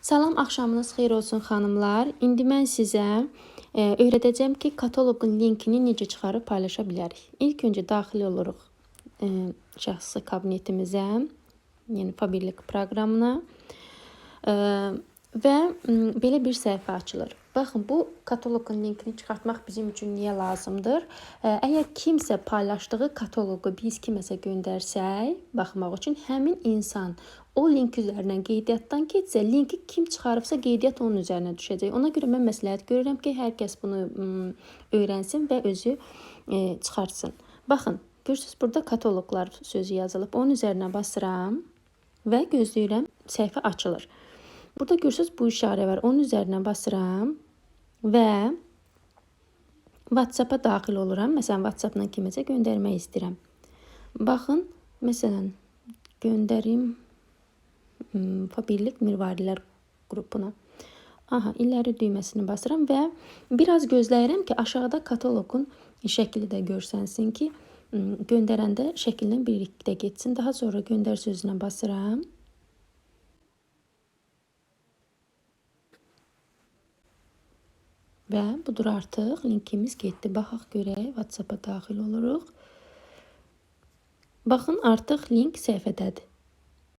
Salam, axşamınız xeyir olsun xanımlar. İndi mən sizə e, öyrədəcəm ki, kataloqun linkini necə çıxarıb paylaşa bilərik. İlk öncə daxil oluruq e, şəxsi kabinetimizə, yəni Fabirlik proqramına. E, və belə bir səhifə açılır. Baxın, bu kataloqun linkini çıxartmaq bizim üçün niyə lazımdır? Əgər kimsə paylaşdığı kataloqu biz kiməsə göndərsək, baxmaq üçün həmin insan o link üzərindən qeydiyyatdan keçsə, linki kim çıxarıbsa qeydiyyat onun üzərinə düşəcək. Ona görə mən məsləhət görürəm ki, hər kəs bunu öyrənsin və özü e, çıxartsın. Baxın, görürsüz burada kataloqlar sözü yazılıb. Onun üzərinə basıram və gözləyirəm səhifə açılır. Burada görürsüz bu işarə var. Onun üzərinə basıram və WhatsApp-a daxil oluram. Məsələn, WhatsApp-dan kiməsə göndərmək istəyirəm. Baxın, məsələn, göndərim m, Fabirlik Mirvarilər qrupuna. Aha, iləri düyməsini basıram və biraz gözləyirəm ki, aşağıda kataloqun şəkli də görsənsin ki, göndərəndə şəkillə birlikdə getsin. Daha sonra göndər sözünə basıram. Və budur artıq linkimiz getdi. Baxaq görək, WhatsApp-a daxil oluruq. Baxın, artıq link səhifədədir.